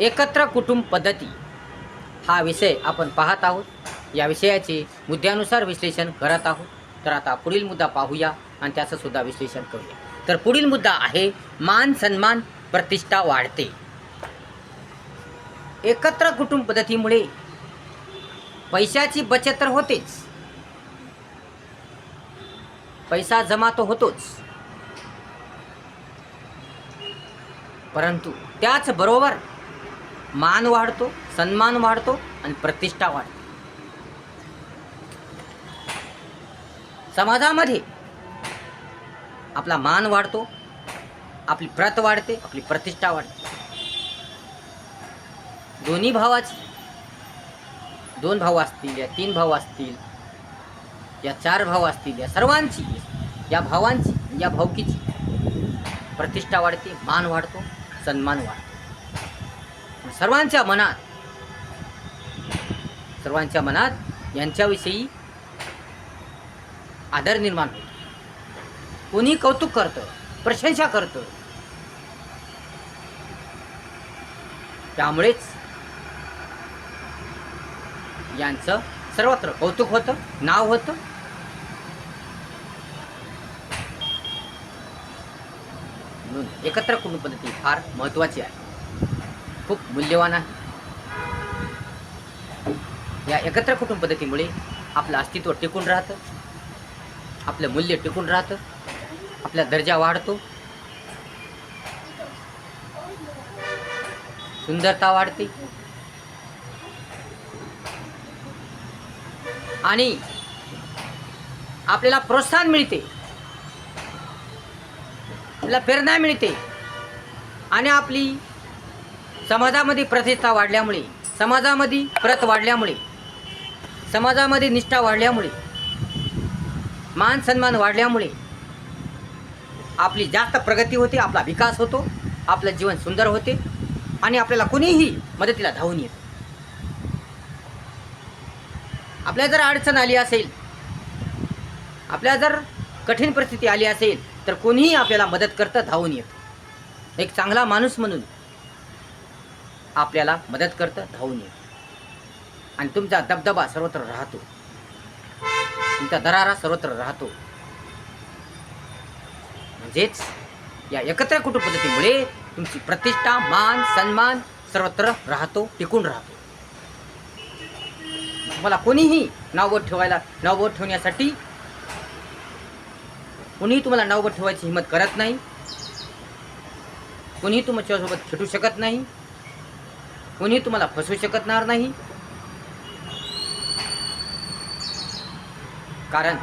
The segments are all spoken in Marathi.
एकत्र कुटुंब पद्धती. हा विषय आपण पाहत आहोत. या विषयाचे मुद्द्यानुसार विश्लेषण करत आहोत. तर आता पुढील मुद्दा पाहूया आणि त्याचं सुद्धा विश्लेषण करूया. तर पुढील मुद्दा आहे मान सन्मान प्रतिष्ठा वाढते. एकत्र कुटुंब पद्धतीमुळे पैशाची बचत तर होतेच. पैसा जमा तो होतोच. परंतु त्याचबरोबर मान वाढतो सन्मान वाढतो आणि प्रतिष्ठा वाढते. समाजामध्ये आपला मान वाढतो आपली प्रत वाढते आपली प्रतिष्ठा वाढते. दोन्ही भावाची दोन भाऊ असतील या तीन भाऊ असतील या चार भाऊ असतील या सर्वांची या भावांची या भावकीची प्रतिष्ठा वाढते मान वाढतो सन्मान वाढतो. सर्वांच्या मनात. सर्वांच्या मनात यांच्याविषयी आदर निर्माण होतो. कोणी कौतुक करतं प्रशंसा करतं त्यामुळेच यांचं सर्वत्र कौतुक होतं नाव होतं. म्हणून एकत्र कुटुंब पद्धती फार महत्त्वाची आहे. खूप मूल्यवान आहे. या एकत्र कुटुंब पद्धतीमुळे आपलं अस्तित्व टिकून राहतं. आपलं मूल्य टिकून राहतं. आपला दर्जा वाढतो. सुंदरता वाढते. आणि आपल्याला प्रोत्साहन मिळते. आपल्याला प्रेरणा मिळते. आणि आपली समाजामध्ये प्रतिष्ठा वाढल्यामुळे समाजामध्ये प्रत वाढल्यामुळे समाजामध्ये निष्ठा वाढल्यामुळे मान सन्मान वाढल्यामुळे आपली जास्त प्रगती होते आपला विकास होतो आपलं जीवन सुंदर होते आणि आपल्याला कुणीही मदतीला धावून येतं आपल्या जर अडचण आली असेल आपल्या जर कठीण परिस्थिती आली असेल तर कोणीही आपल्याला मदत करतं धावून येतं. एक चांगला माणूस म्हणून आपल्याला मदत करतं धावून येतं. आणि तुमचा दबदबा सर्वत्र राहतो. तुमचा दरारा सर्वत्र राहतो. म्हणजेच या एकत्र कुटुंब पद्धतीमुळे तुमची प्रतिष्ठा मान सन्मान सर्वत्र राहतो टिकून राहतो. मला कोणीही नावबोट ठेवायला नावबोट ठेवण्यासाठी कोणीही तुम्हाला नावबोट ठेवायची हिंमत करत नाही. कोणीही तुमच्यासोबत खेटू शकत नाही. कोणी तुम्हाला फसवू शकणार नाही? कारण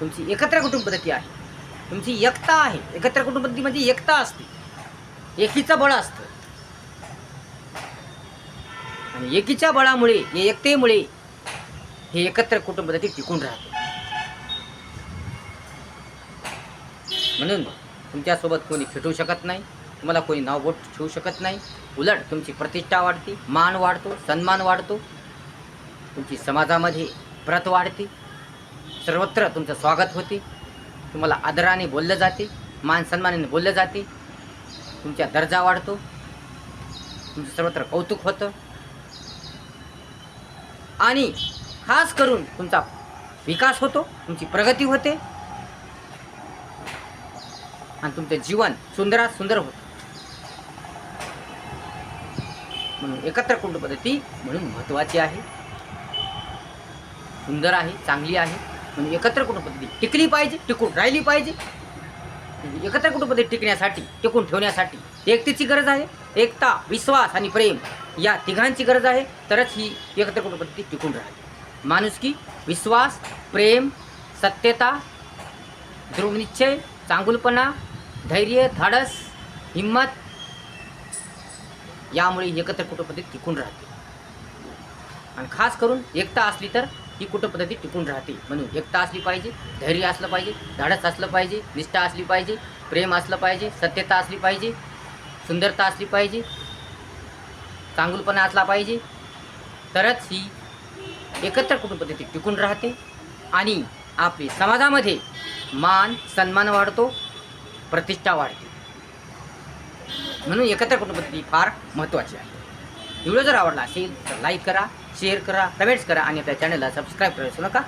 तुमची एकत्र कुटुंब पद्धती आहे. तुमची एकता आहे. एकत्र कुटुंब पद्धती म्हणजे एकता असते. एकीचं बळ असतं. आणि एकीच्या बळामुळे या एकतेमुळे हे एकत्र कुटुंब पद्धती टिकून राहते. म्हणून तुमच्यासोबत कोणी खेटू शकत नाही. तुम्हाला कोणी नावबोट ठेवू शकत नाही. उलट तुमची प्रतिष्ठा वाढते मान वाढतो सन्मान वाढतो. तुमची समाजामध्ये प्रत वाढते. सर्वत्र तुमचं स्वागत होते. तुम्हाला आदराने बोललं जाते मान सन्मानाने बोललं जाते. तुमचा दर्जा वाढतो. तुमचं सर्वत्र कौतुक होतं. आणि खास करून तुमचा विकास होतो तुमची प्रगती होते. आणि तुमचं जीवन सुंदरात सुंदर होतं. म्हणून एकत्र कुंड पद्धती म्हणून महत्त्वाची आहे. सुंदर आहे चांगली आहे. म्हणून एकत्र कुटुंब पद्धती टिकली पाहिजे टिकून राहिली पाहिजे. एकत्र कुटुंब पद्धती टिकण्यासाठी टिकून ठेवण्यासाठी एकतेची गरज आहे. एकता विश्वास आणि प्रेम या तिघांची गरज आहे. तरच ही एकत्र कुटुंब पद्धती टिकून राहते माणुसकी विश्वास प्रेम सत्यता दृढनिश्चय चांगुलपणा धैर्य धाडस हिंमत यामुळे एकत्र कुटुंबपद्धती टिकून राहते. आणि खास करून एकता असली तर ही कुटुंबपद्धती टिकून राहते. म्हणून एकता असली पाहिजे धैर्य असलं पाहिजे धाडस असलं पाहिजे निष्ठा असली पाहिजे प्रेम असलं पाहिजे सत्यता असली पाहिजे सुंदरता असली पाहिजे चांगुलपणा असला पाहिजे तरच ही एकत्र कुटुंबपद्धती टिकून राहते. आणि आपली समाजामध्ये मान सन्मान वाढतो प्रतिष्ठा वाढते. म्हणून एकत्र कुटुंबपद्धती फार महत्त्वाची आहे. व्हिडिओ जर आवडला असेल तर लाईक करा शेअर करा कमेंट्स करा आणि आपल्या चॅनलला सबस्क्राईब करा नका.